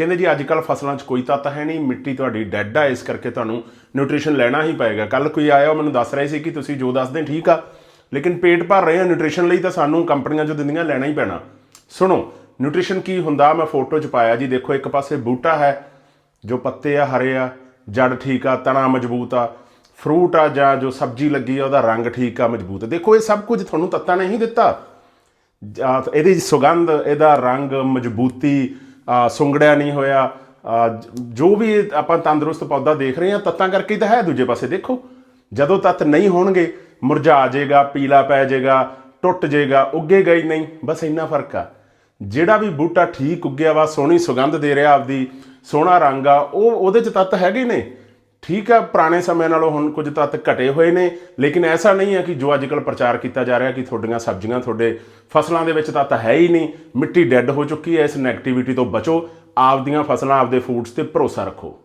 ਕਹਿੰਦੇ ਜੀ ਅੱਜ ਕੱਲ ਫਸਲਾਂ 'ਚ ਕੋਈ ਤੱਤ ਹੈ ਨਹੀਂ, ਮਿੱਟੀ ਤੁਹਾਡੀ ਡੈੱਡ ਆ, ਇਸ ਕਰਕੇ ਤੁਹਾਨੂੰ ਨਿਊਟ੍ਰੀਸ਼ਨ ਲੈਣਾ ਹੀ ਪਏਗਾ। ਕੱਲ ਕੋਈ ਆਇਆ, ਉਹ ਮੈਨੂੰ ਦੱਸ ਰਹੇ ਸੀ ਕਿ ਤੁਸੀਂ ਜੋ ਦੱਸਦੇ ਠੀਕ ਆ, ਲੇਕਿਨ ਪੇਟ ਭਰ ਰਹੇ ਆ ਨਿਊਟ੍ਰੀਸ਼ਨ ਲਈ ਤਾਂ ਸਾਨੂੰ ਕੰਪਨੀਆਂ ਜੋ ਦਿੰਦੀਆਂ ਲੈਣਾ ਹੀ ਪੈਣਾ। ਸੁਣੋ ਨਿਊਟ੍ਰੀਸ਼ਨ ਕੀ ਹੁੰਦਾ? ਮੈਂ ਫੋਟੋ 'ਚ ਪਾਇਆ ਜੀ, ਦੇਖੋ ਇੱਕ ਪਾਸੇ ਬੂਟਾ ਹੈ, ਜੋ ਪੱਤੇ ਆ, ਹਰੇ ਆ ਜੜ ਠੀਕ ਆ, ਤਣਾ ਮਜ਼ਬੂਤ ਆ ਫਰੂਟ ਆ, ਜਾਂ ਜੋ ਸਬਜ਼ੀ ਲੱਗੀ ਆ, ਉਹਦਾ ਰੰਗ ਠੀਕ ਆ, ਮਜ਼ਬੂਤ। ਦੇਖੋ, ਇਹ ਸਭ ਕੁਝ ਤੁਹਾਨੂੰ ਤੱਤਾਂ ਨੇ ਹੀ ਦਿੱਤਾ। ਜਾਂ ਇਹਦੀ ਸੁਗੰਧ, ਇਹਦਾ ਰੰਗ, ਮਜ਼ਬੂਤੀ ਸੁੰਗੜਿਆ ਨਹੀਂ ਹੋਇਆ। ਜੋ ਵੀ ਆਪਾਂ ਤੰਦਰੁਸਤ ਪੌਦਾ ਦੇਖ ਰਹੇ ਹਾਂ, ਤੱਤਾਂ ਕਰਕੇ ਤਾਂ ਹੈ ਦੂਜੇ ਪਾਸੇ। ਦੇਖੋ, ਜਦੋਂ ਤੱਤ ਨਹੀਂ ਹੋਣਗੇ, ਮੁਰਝਾ ਜਾਏਗਾ, ਪੀਲਾ ਪੈ ਜਾਏਗਾ, ਟੁੱਟ ਜਾਏਗਾ ਉੱਗੇਗਾ ਹੀ ਨਹੀਂ। ਬਸ ਇੰਨਾ ਫ਼ਰਕ ਆ। ਜਿਹੜਾ ਵੀ ਬੂਟਾ ਠੀਕ ਉੱਗਿਆ ਵਾ, ਸੋਹਣੀ ਸੁਗੰਧ ਦੇ ਰਿਹਾ ਆਪਦੀ, ਸੋਹਣਾ ਰੰਗ ਆ, ਉਹ ਉਹਦੇ ਚ ਤੱਤ ਹੈਗੇ ਨੇ। ਠੀਕ ਆ ਪੁਰਾਣੇ ਸਮੇਂ ਨਾਲੋਂ ਹੁਣ ਕੁਝ ਤੱਤ ਘਟੇ ਹੋਏ ਨੇ, ਲੇਕਿਨ ਐਸਾ ਨਹੀਂ ਹੈ ਕਿ ਜੋ ਅੱਜ ਕੱਲ੍ਹ ਪ੍ਰਚਾਰ ਕੀਤਾ ਜਾ ਰਿਹਾ ਕਿ ਤੁਹਾਡੀਆਂ ਸਬਜ਼ੀਆਂ, ਤੁਹਾਡੇ ਫਸਲਾਂ ਦੇ ਵਿੱਚ ਤੱਤ ਹੈ ਹੀ ਨਹੀਂ, ਮਿੱਟੀ ਡੈੱਡ ਹੋ ਚੁੱਕੀ ਹੈ, ਇਸ ਨੈਗੇਟਿਵਿਟੀ ਤੋਂ ਬਚੋ, ਆਪਦੀਆਂ ਫਸਲਾਂ, ਆਪਦੇ ਫੂਡਸ ਤੇ ਭਰੋਸਾ ਰੱਖੋ।